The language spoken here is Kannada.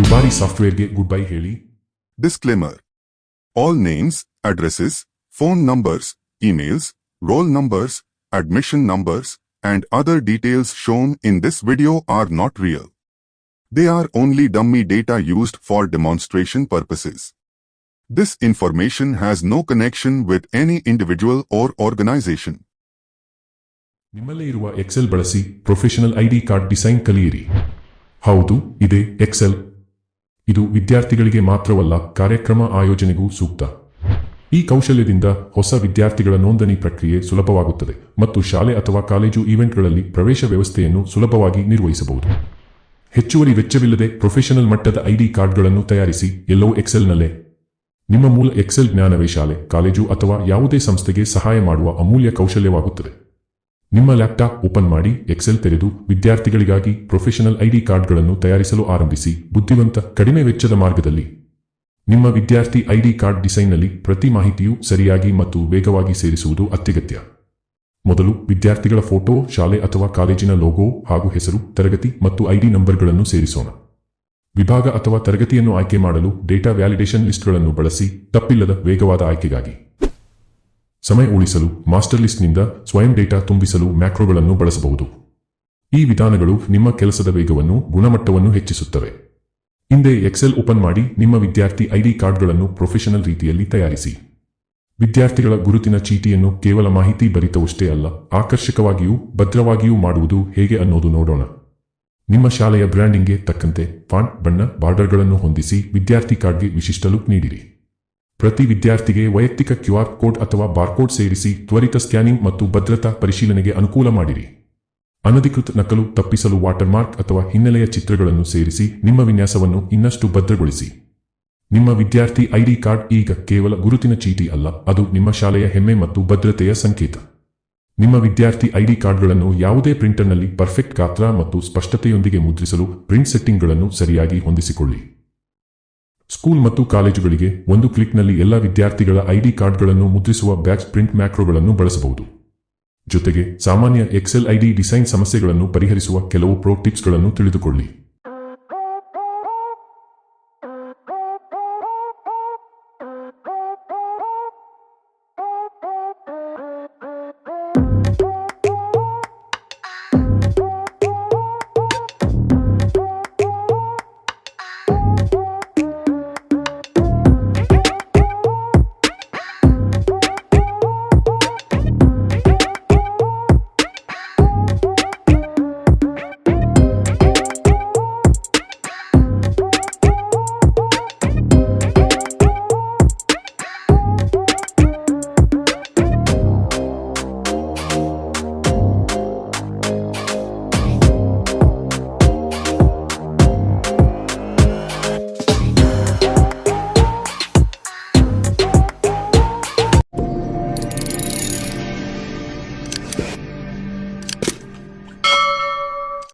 ದುಬಾರಿ ಸಾಫ್ಟ್ವೇರ್ಗೆ ಗುಡ್ ಬೈ ಹೇಳಿ Disclaimer. All names, addresses, phone numbers, emails, roll numbers, admission numbers, and other details shown in this video are not real. They are only dummy data used for demonstration purposes. This information has no connection with any individual or organization. ನಿಮ್ಮಲ್ಲೇ ಇರುವ ಎಕ್ಸೆಲ್ ಬಳಸಿ ಪ್ರೊಫೆಷನಲ್ ಐಡಿ ಕಾರ್ಡ್ ಡಿಸೈನ್ ಕಲಿಯಿರಿ ಹೌದು ಇದೆ ಎಕ್ಸೆಲ್ ಇದು ವಿದ್ಯಾರ್ಥಿಗಳಿಗೆ ಮಾತ್ರವಲ್ಲ ಕಾರ್ಯಕ್ರಮ ಆಯೋಜನೆಗೂ ಸೂಕ್ತ. ಈ ಕೌಶಲ್ಯದಿಂದ ಹೊಸ ವಿದ್ಯಾರ್ಥಿಗಳ ನೋಂದಣಿ ಪ್ರಕ್ರಿಯೆ ಸುಲಭವಾಗುತ್ತದೆ ಮತ್ತು ಶಾಲೆ ಅಥವಾ ಕಾಲೇಜು ಈವೆಂಟ್ಗಳಲ್ಲಿ ಪ್ರವೇಶ ವ್ಯವಸ್ಥೆಯನ್ನು ಸುಲಭವಾಗಿ ನಿರ್ವಹಿಸಬಹುದು. ಹೆಚ್ಚುವರಿ ವೆಚ್ಚವಿಲ್ಲದೆ ಪ್ರೊಫೆಷನಲ್ ಮಟ್ಟದ ಐಡಿ ಕಾರ್ಡ್ಗಳನ್ನು ತಯಾರಿಸಿ ಎಲ್ಲವೂ ಎಕ್ಸೆಲ್ನಲ್ಲೇ. ನಿಮ್ಮ ಮೂಲ ಎಕ್ಸೆಲ್ ಜ್ಞಾನವೇ ಶಾಲೆ, ಕಾಲೇಜು ಅಥವಾ ಯಾವುದೇ ಸಂಸ್ಥೆಗೆ ಸಹಾಯ ಮಾಡುವ ಅಮೂಲ್ಯ ಕೌಶಲ್ಯವಾಗುತ್ತದೆ. ನಿಮ್ಮ ಲ್ಯಾಪ್ಟಾಪ್ ಓಪನ್ ಮಾಡಿ ಎಕ್ಸೆಲ್ ತೆರೆದು ವಿದ್ಯಾರ್ಥಿಗಳಿಗಾಗಿ ಪ್ರೊಫೆಷನಲ್ ಐಡಿ ಕಾರ್ಡ್ಗಳನ್ನು ತಯಾರಿಸಲು ಆರಂಭಿಸಿ. ಬುದ್ಧಿವಂತ, ಕಡಿಮೆ ವೆಚ್ಚದ ಮಾರ್ಗದಲ್ಲಿ. ನಿಮ್ಮ ವಿದ್ಯಾರ್ಥಿ ಐಡಿ ಕಾರ್ಡ್ ಡಿಸೈನ್ನಲ್ಲಿ ಪ್ರತಿ ಮಾಹಿತಿಯು ಸರಿಯಾಗಿ ಮತ್ತು ವೇಗವಾಗಿ ಸೇರಿಸುವುದು ಅತ್ಯಗತ್ಯ. ಮೊದಲು ವಿದ್ಯಾರ್ಥಿಗಳ ಫೋಟೋ, ಶಾಲೆ ಅಥವಾ ಕಾಲೇಜಿನ ಲೋಗೋ ಹಾಗೂ ಹೆಸರು, ತರಗತಿ ಮತ್ತು ಐಡಿ ನಂಬರ್ಗಳನ್ನು ಸೇರಿಸೋಣ. ವಿಭಾಗ ಅಥವಾ ತರಗತಿಯನ್ನು ಆಯ್ಕೆ ಮಾಡಲು ಡೇಟಾ ವ್ಯಾಲಿಡೇಷನ್ ಲಿಸ್ಟ್ಗಳನ್ನು ಬಳಸಿ ತಪ್ಪಿಲ್ಲದ ವೇಗವಾದ ಆಯ್ಕೆಗಾಗಿ. ಸಮಯ ಉಳಿಸಲು ಮಾಸ್ಟರ್ ಲಿಸ್ಟ್ನಿಂದ ಸ್ವಯಂ ಡೇಟಾ ತುಂಬಿಸಲು ಮ್ಯಾಕ್ರೋಗಳನ್ನು ಬಳಸಬಹುದು. ಈ ವಿಧಾನಗಳು ನಿಮ್ಮ ಕೆಲಸದ ವೇಗವನ್ನು, ಗುಣಮಟ್ಟವನ್ನು ಹೆಚ್ಚಿಸುತ್ತವೆ. ಹಿಂದೆ ಎಕ್ಸೆಲ್ ಓಪನ್ ಮಾಡಿ ನಿಮ್ಮ ವಿದ್ಯಾರ್ಥಿ ಐಡಿ ಕಾರ್ಡ್ಗಳನ್ನು ಪ್ರೊಫೆಷನಲ್ ರೀತಿಯಲ್ಲಿ ತಯಾರಿಸಿ. ವಿದ್ಯಾರ್ಥಿಗಳ ಗುರುತಿನ ಚೀಟಿಯನ್ನು ಕೇವಲ ಮಾಹಿತಿ ಭರಿತವಷ್ಟೇ ಅಲ್ಲ, ಆಕರ್ಷಕವಾಗಿಯೂ ಭದ್ರವಾಗಿಯೂ ಮಾಡುವುದು ಹೇಗೆ ಅನ್ನೋದು ನೋಡೋಣ. ನಿಮ್ಮ ಶಾಲೆಯ ಬ್ರ್ಯಾಂಡಿಂಗ್ಗೆ ತಕ್ಕಂತೆ ಫಾಂಟ್ ಬಣ್ಣ, ಬಾರ್ಡರ್ಗಳನ್ನು ಹೊಂದಿಸಿ ವಿದ್ಯಾರ್ಥಿ ಕಾರ್ಡ್ಗೆ ವಿಶಿಷ್ಟ ಲುಕ್ ನೀಡಿರಿ. ಪ್ರತಿ ವಿದ್ಯಾರ್ಥಿಗೆ ವೈಯಕ್ತಿಕ ಕ್ಯೂಆರ್ ಕೋಡ್ ಅಥವಾ ಬಾರ್ಕೋಡ್ ಸೇರಿಸಿ ತ್ವರಿತ ಸ್ಕ್ಯಾನಿಂಗ್ ಮತ್ತು ಭದ್ರತಾ ಪರಿಶೀಲನೆಗೆ ಅನುಕೂಲ ಮಾಡಿರಿ. ಅನಧಿಕೃತ ನಕಲು ತಪ್ಪಿಸಲು ವಾಟರ್ಮಾರ್ಕ್ ಅಥವಾ ಹಿನ್ನೆಲೆಯ ಚಿತ್ರಗಳನ್ನು ಸೇರಿಸಿ ನಿಮ್ಮ ವಿನ್ಯಾಸವನ್ನು ಇನ್ನಷ್ಟು ಭದ್ರಗೊಳಿಸಿ. ನಿಮ್ಮ ವಿದ್ಯಾರ್ಥಿ ಐಡಿ ಕಾರ್ಡ್ ಈಗ ಕೇವಲ ಗುರುತಿನ ಚೀಟಿ ಅಲ್ಲ, ಅದು ನಿಮ್ಮ ಶಾಲೆಯ ಹೆಮ್ಮೆ ಮತ್ತು ಭದ್ರತೆಯ ಸಂಕೇತ. ನಿಮ್ಮ ವಿದ್ಯಾರ್ಥಿ ಐಡಿ ಕಾರ್ಡ್ಗಳನ್ನು ಯಾವುದೇ ಪ್ರಿಂಟರ್ನಲ್ಲಿ ಪರ್ಫೆಕ್ಟ್ ಗಾತ್ರ ಮತ್ತು ಸ್ಪಷ್ಟತೆಯೊಂದಿಗೆ ಮುದ್ರಿಸಲು ಪ್ರಿಂಟ್ ಸೆಟ್ಟಿಂಗ್ಗಳನ್ನು ಸರಿಯಾಗಿ ಹೊಂದಿಸಿಕೊಳ್ಳಿ. ಸ್ಕೂಲ್ ಮತ್ತು ಕಾಲೇಜುಗಳಿಗೆ ಒಂದು ಕ್ಲಿಕ್ನಲ್ಲಿ ಎಲ್ಲ ವಿದ್ಯಾರ್ಥಿಗಳ ಐಡಿ ಕಾರ್ಡ್ಗಳನ್ನು ಮುದ್ರಿಸುವ ಬ್ಯಾಚ್ ಪ್ರಿಂಟ್ ಮ್ಯಾಕ್ರೋಗಳನ್ನು ಬಳಸಬಹುದು. ಜೊತೆಗೆ ಸಾಮಾನ್ಯ ಎಕ್ಸೆಲ್ ಐಡಿ ಡಿಸೈನ್ ಸಮಸ್ಯೆಗಳನ್ನು ಪರಿಹರಿಸುವ ಕೆಲವು ಪ್ರೋ ಟಿಪ್ಸ್ಗಳನ್ನು ತಿಳಿದುಕೊಳ್ಳಿ.